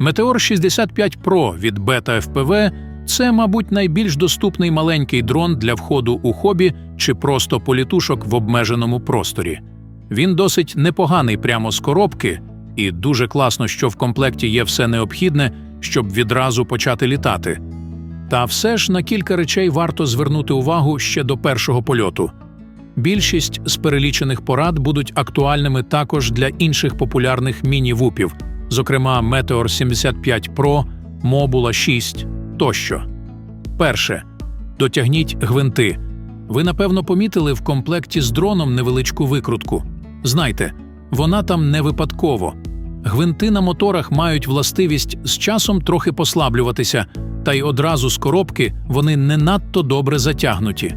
Meteor 65 Pro від Beta FPV – це, мабуть, найбільш доступний маленький дрон для входу у хобі чи просто політушок в обмеженому просторі. Він досить непоганий прямо з коробки, і дуже класно, що в комплекті є все необхідне, щоб відразу почати літати. Та все ж на кілька речей варто звернути увагу ще до першого польоту. Більшість з перелічених порад будуть актуальними також для інших популярних міні-вупів, зокрема Meteor 75 Pro, Mobula 6 тощо. Перше. Дотягніть гвинти. Ви, напевно, помітили в комплекті з дроном невеличку викрутку. Знайте, вона там не випадково. Гвинти на моторах мають властивість з часом трохи послаблюватися, та й одразу з коробки вони не надто добре затягнуті.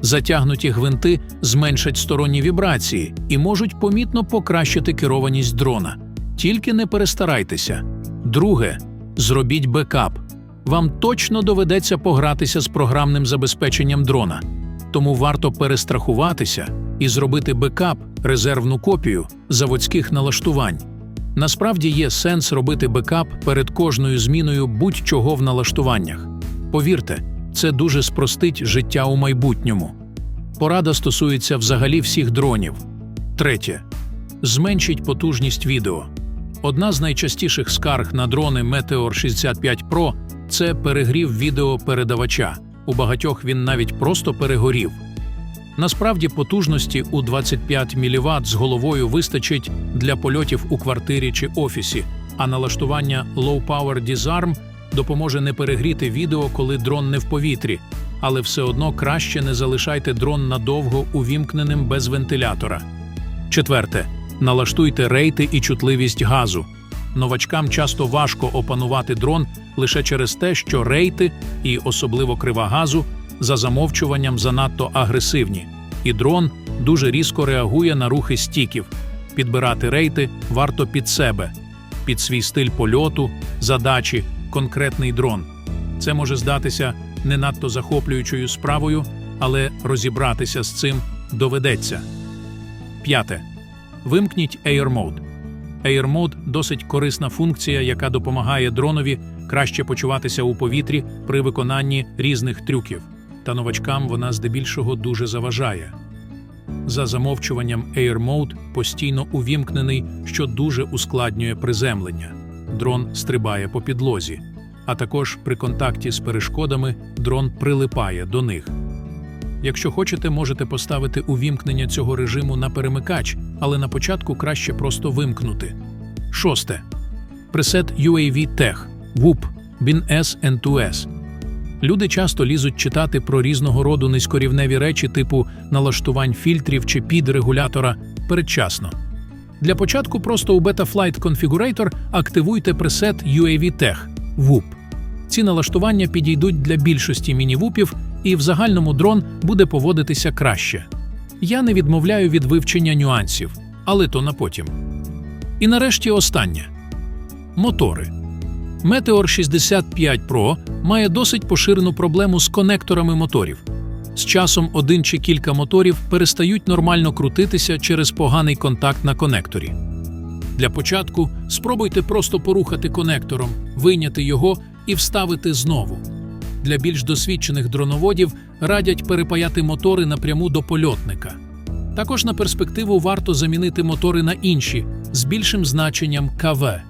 Затягнуті гвинти зменшать сторонні вібрації і можуть помітно покращити керованість дрона. Тільки не перестарайтеся. Друге, зробіть бекап. Вам точно доведеться погратися з програмним забезпеченням дрона, тому варто перестрахуватися і зробити бекап, резервну копію заводських налаштувань. Насправді є сенс робити бекап перед кожною зміною будь-чого в налаштуваннях. Повірте, це дуже спростить життя у майбутньому. Порада стосується взагалі всіх дронів. Третє. Зменшіть потужність відео. Одна з найчастіших скарг на дрони Meteor 65 Pro – це перегрів відеопередавача. У багатьох він навіть просто перегорів. Насправді потужності у 25 мВт з головою вистачить для польотів у квартирі чи офісі, а налаштування Low Power Disarm допоможе не перегріти відео, коли дрон не в повітрі, але все одно краще не залишайте дрон надовго увімкненим без вентилятора. Четверте. Налаштуйте рейти і чутливість газу. Новачкам часто важко опанувати дрон лише через те, що рейти, і особливо крива газу, за замовчуванням занадто агресивні, і дрон дуже різко реагує на рухи стіків. Підбирати рейти варто під себе, під свій стиль польоту, задачі, конкретний дрон. Це може здатися не надто захоплюючою справою, але розібратися з цим доведеться. П'яте. Вимкніть Air Mode. Air Mode – досить корисна функція, яка допомагає дронові краще почуватися у повітрі при виконанні різних трюків. Та новачкам вона здебільшого дуже заважає. За замовчуванням Air Mode постійно увімкнений, що дуже ускладнює приземлення. Дрон стрибає по підлозі, а також при контакті з перешкодами дрон прилипає до них. Якщо хочете, можете поставити увімкнення цього режиму на перемикач, але на початку краще просто вимкнути. Шосте. Пресет UAV Tech WUP BIN S N2S. Люди часто лізуть читати про різного роду низькорівневі речі типу налаштувань фільтрів чи підрегулятора передчасно. Для початку просто у Beta Flight Configurator активуйте пресет UAV Tech WUP. Ці налаштування підійдуть для більшості міні-вупів, і в загальному дрон буде поводитися краще. Я не відмовляю від вивчення нюансів, але то на потім. І нарешті останнє мотори. Meteor 65 Pro має досить поширену проблему з конекторами моторів. З часом один чи кілька моторів перестають нормально крутитися через поганий контакт на конекторі. Для початку спробуйте просто порухати конектором, вийняти його і вставити знову. Для більш досвідчених дроноводів радять перепаяти мотори напряму до польотника. Також на перспективу варто замінити мотори на інші з більшим значенням КВ.